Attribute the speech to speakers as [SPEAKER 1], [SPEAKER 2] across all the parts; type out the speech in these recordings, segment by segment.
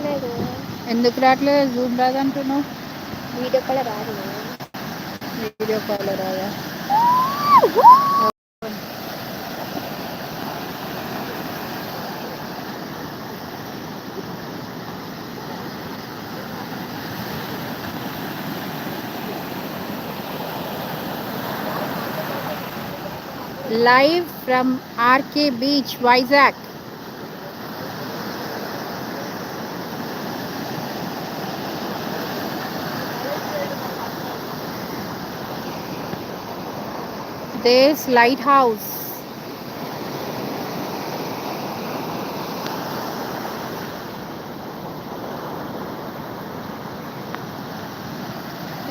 [SPEAKER 1] వస్తలేదు
[SPEAKER 2] ఎందుకు రావట్లేదు జూమ్ రాదంటున్నావు
[SPEAKER 1] వీడియో కాల్ రాదు
[SPEAKER 2] వీడియో కాల్ రాదా live from RK Beach, Vizag. This lighthouse.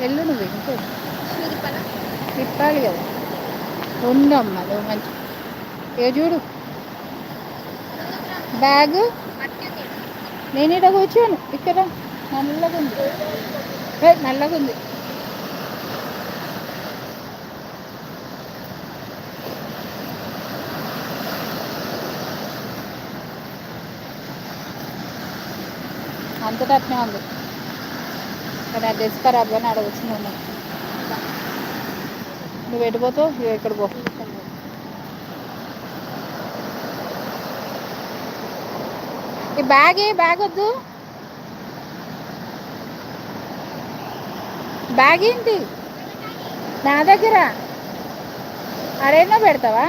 [SPEAKER 2] ఎల్లు నువ్వు ఇంకో. తిప్పాలి కదా. ఉందమ్మా అది మంచి. ఏ చూడు. బ్యాగ్. నేను ఇక్కడ కూర్చోను. ఇక్కడ. నల్లగా ఉంది నల్లగా ఉంది అంతటా అట్నే ఉంది. కానీ ఆ డ్రెస్ ఖరాబ్ అని అడగచ్చు నువ్వు నువ్వు ఎటుపోతావు నువ్వు ఇక్కడ పో. ఈ బ్యాగ్ ఏ బ్యాగ్ వద్దు. బ్యాగ్ ఏంటి? నా దగ్గర. అరేనా పెడతావా?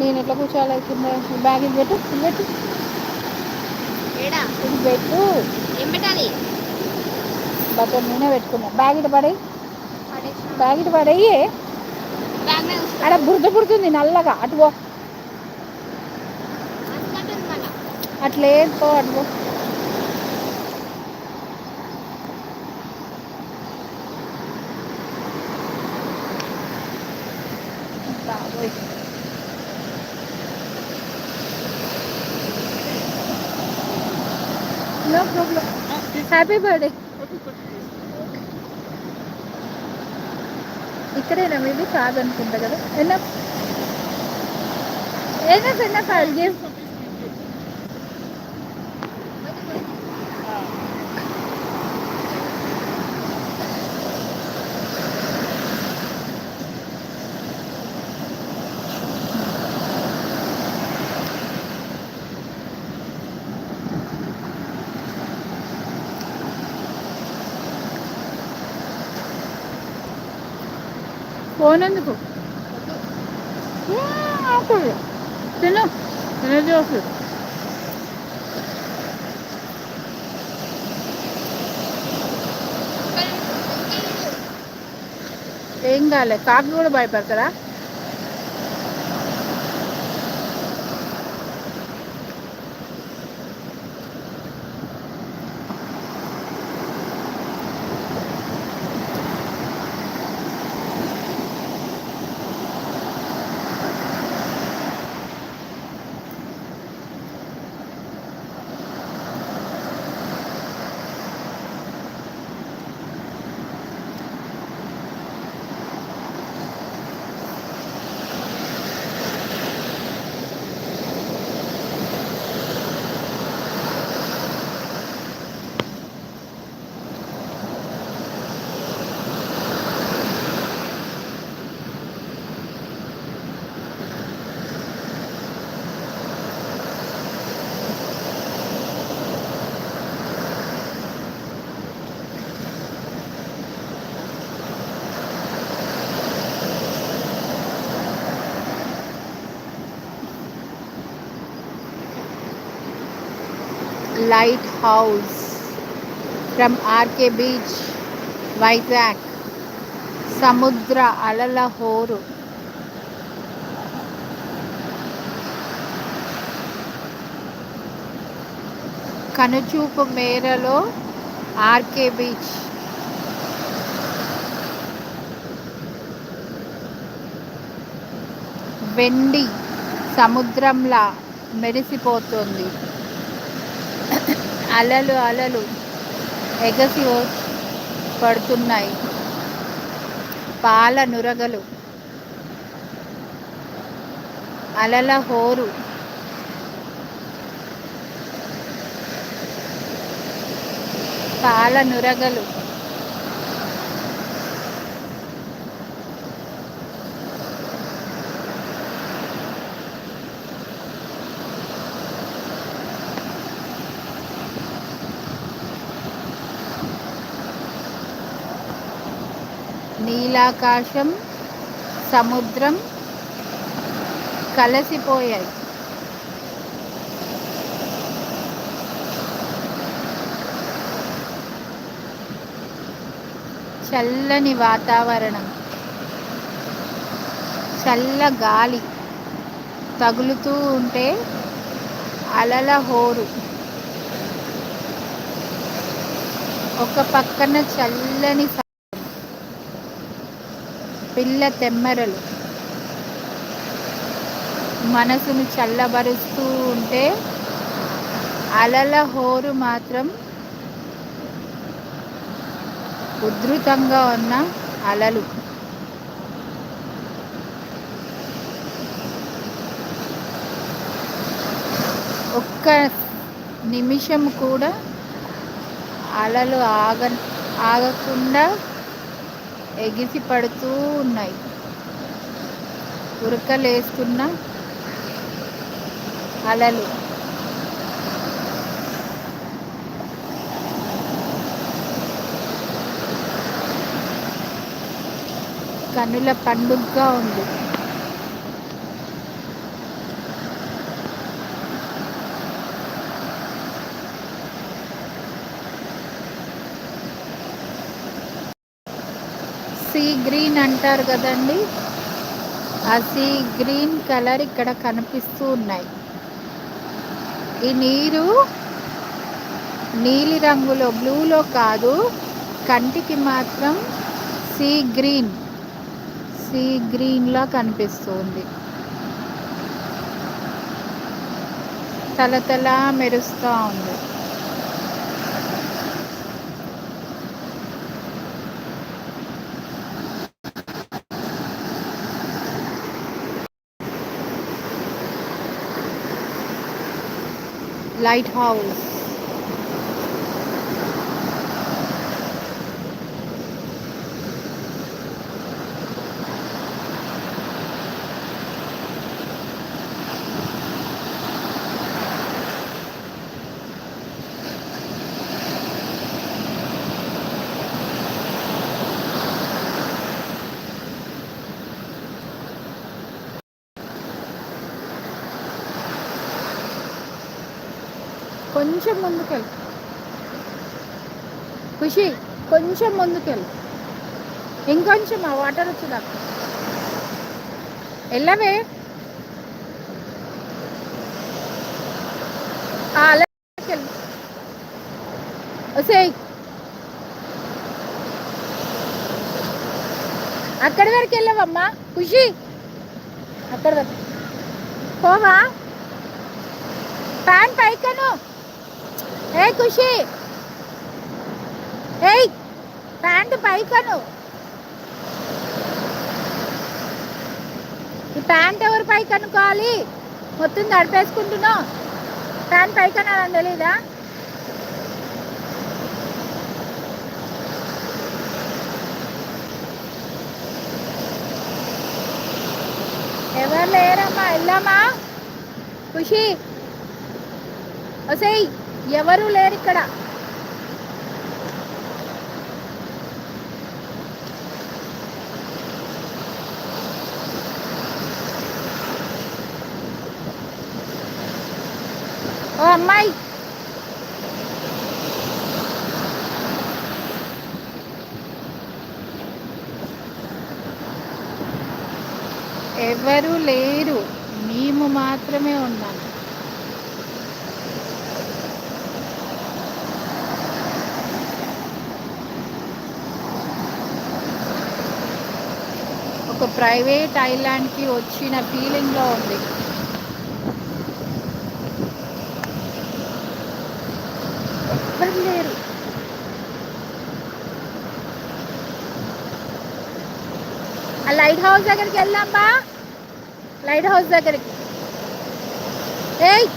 [SPEAKER 2] నేను ఎట్లా కూర్చోవాలి? కింద బ్యాగ్ ఇది పెట్టు ఇది పెట్టు.
[SPEAKER 1] ఏడా?
[SPEAKER 2] ఇది పెట్టు.
[SPEAKER 1] ఏం పెట్టాలి?
[SPEAKER 2] బట్టలు నేనే పెట్టుకున్నా. బ్యాగ్ ఇటు పడేయి. బ్యాగ్ ఇటు
[SPEAKER 1] మీద
[SPEAKER 2] ఆడ బురద పుడుతుంది నల్లగా. అటు పో.
[SPEAKER 1] అందుకంటుంది మళ్ళా
[SPEAKER 2] అట్లే పో అటు పో బాబోయ్. No problem. హ్యాపీ బర్త్డే ఇక్కడేనా మీది కాదు అనుకుంటా కదా ఎన్న enough enough I give phone ఎందుకు ఏ, తిను. ఎనర్జీ వస్తుంది ఏం కాలే కాకి కూడా భయపడతారా? Lighthouse from RK beach Vizag సముద్ర అలల హోరు కనుచూపు మేరలో ఆర్కే బీచ్ వెండి సముద్రంలా మెరిసిపోతుంది. అలలు అలలు ఎగసి పడుతున్నాయి. పాల నురగలు. అలల హోరు. పాల నురగలు. నీలాకాశం సముద్రం కలసిపోయాయి. చల్లని వాతావరణం చల్ల గాలి తగులుతూ ఉంటే అలల హోరు. ఒక పక్కన చల్లని పిల్ల తెమ్మెరలు. మనసును చల్లబరుస్తూ ఉంటే అలల హోరు మాత్రం ఉధృతంగా ఉన్న అలలు. ఒక్క నిమిషం కూడా అలలు ఆగ ఆగకుండా ఎగిసి పడుతూ ఉన్నాయి. ఉరకలేస్తున్న అలలు. కనుల పండుగగా ఉంది. సీ గ్రీన్ అంటారు కదండి? ఆ సీ గ్రీన్ కలర్ ఇక్కడ కనిపిస్తూ ఉన్నాయి. ఈ నీరు నీలి రంగులో బ్లూలో కాదు కంటికి మాత్రం సీ గ్రీన్ సీ గ్రీన్లా కనిపిస్తుంది తలతలా మెరుస్తూ ఉంది. లైట్ హౌస్ కొంచెం ముందుకెళ్ళు. ఖుషి కొంచెం ముందుకెళ్ళు. ఇంకొంచెం ఆ వాటర్ వచ్చేదాకా వెళ్ళవే. ఆ, వసేయ్ అక్కడి వరకు వెళ్ళవమ్మా. ఖుషి. అక్కడి వరకు. పోవా. ప్యాన్ పైకను ఏ ఖుషి? ఏయ్ ప్యాంట్ పైకను. ఈ ప్యాంట్ ఎవరు పైకి అనుకోవాలి మొత్తం తడిపేసుకుంటున్నావు. ప్యాంట్ పైకను అని తెలీదా? ఎవరు లేరమ్మా? వెళ్ళామా ఖుషి. ఒసేయ్. ఎవరు లేరు ఇక్కడ. ఓ అమ్మాయి. ఎవరు లేరు. మేము మాత్రమే ఉన్నాము ఒక ప్రైవేట్ ఐలాండ్కి వచ్చిన ఫీలింగ్లో ఉంది. ఎవ్వరు లేరు. ఆ లైట్ హౌస్ దగ్గరికి వెళ్దాం బా. లైట్ హౌస్ దగ్గరికి. ఏయ్!